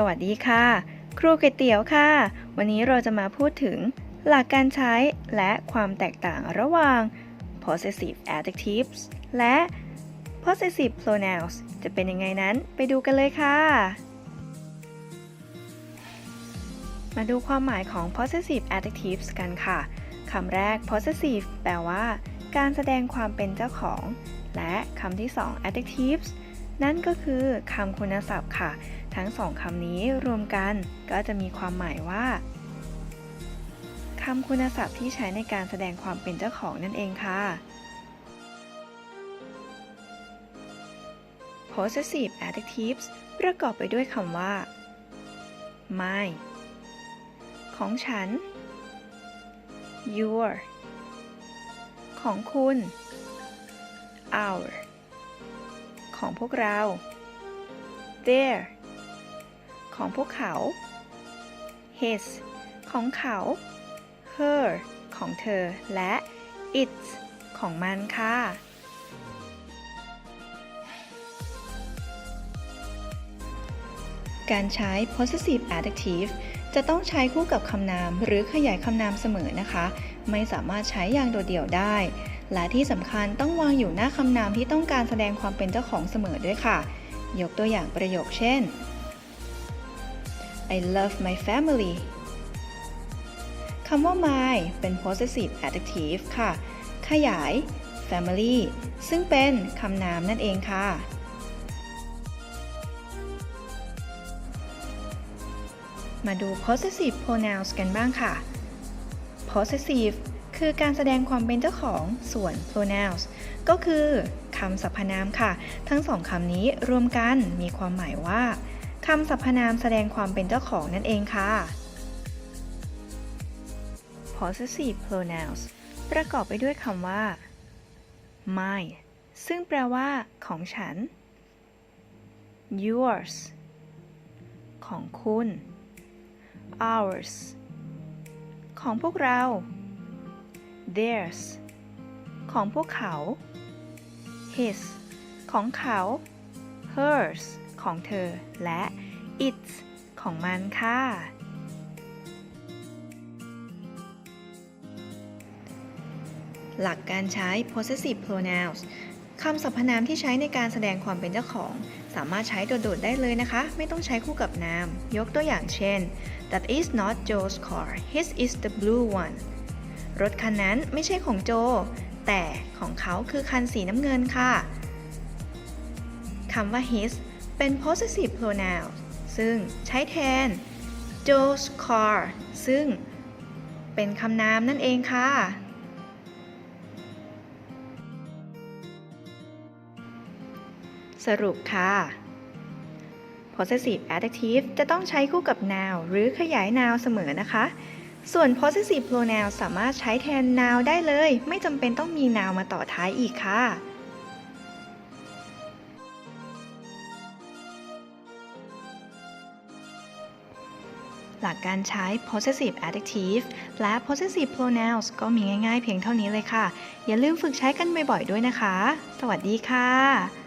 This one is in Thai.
สวัสดีค่ะ ครูก๋วยเตี๋ยวค่ะ วันนี้เราจะมาพูดถึง หลักการใช้และความแตกต่างระหว่าง possessive adjectives และ possessive pronouns จะเป็นยังไงนั้นไปดูกันเลยค่ะ มาดูความหมายของ possessive adjectives กันค่ะคำแรก possessive แปลว่า การแสดงความเป็นเจ้าของ และคำที่สอง adjectives นั่นก็คือคำคุณศัพท์ค่ะ ทั้งสองคำนี้รวมกันก็จะมีความหมายว่าคำคุณศัพท์ที่ใช้ในการแสดงความเป็นเจ้าของนั่นเองค่ะ possessive adjectives ประกอบไปด้วยคำว่า my ของฉัน your ของคุณ our ของพวกเรา their ของพวกเขา his ของเขา her ของเธอ และ its ของมันค่ะ การใช้ possessive adjective จะต้องใช้คู่กับคำนามหรือขยายคำนามเสมอนะคะ ไม่สามารถใช้อย่างโดดเดี่ยวได้ และที่สำคัญต้องวางอยู่หน้าคำนามที่ต้องการแสดงความเป็นเจ้าของเสมอด้วยค่ะ ยกตัวอย่างประโยคเช่น I love my family คำว่า my เป็น possessive adjective ค่ะ ขยาย family ซึ่งเป็นคำนามนั่นเองค่ะ มาดู possessive pronouns กันบ้างค่ะ possessive คือการแสดงความเป็นเจ้าของส่วน pronouns ก็คือคำสรรพนามค่ะ ทั้งสองคำนี้รวมกันมีความหมายว่าคำสรรพนามแสดงความเป็นเจ้าของนั่นเองค่ะ possessive pronouns ประกอบไปด้วยคำว่า my ซึ่งแปลว่าของฉัน yours ของคุณ ours ของพวกเรา theirs ของพวกเขา his ของเขา hers ของเธอ และ its ของมันค่ะ หลักการใช้ possessive pronouns คำสรรพนามที่ใช้ในการแสดงความเป็นเจ้าของ สามารถใช้โดดๆได้เลยนะคะ ไม่ต้องใช้คู่กับนาม ยกตัวอย่างเช่น That is not Joe's car his is the blue one รถคันนั้นไม่ใช่ของโจ แต่ของเขาคือคันสีน้ำเงินค่ะคำว่า his เป็น possessive pronoun ซึ่งใช้แทน Joe's car ซึ่งเป็นคำนามนั่นเองค่ะ สรุปค่ะ possessive adjective จะต้องใช้คู่กับ noun หรือขยาย noun เสมอนะคะ ส่วน possessive pronoun สามารถใช้แทน noun ได้เลย ไม่จำเป็นต้องมี noun มาต่อท้ายอีกค่ะ หลักการใช้ possessive adjective และ possessive pronouns ก็มีง่ายๆเพียงเท่านี้เลยค่ะ อย่าลืมฝึกใช้กันบ่อยๆด้วยนะคะ สวัสดีค่ะ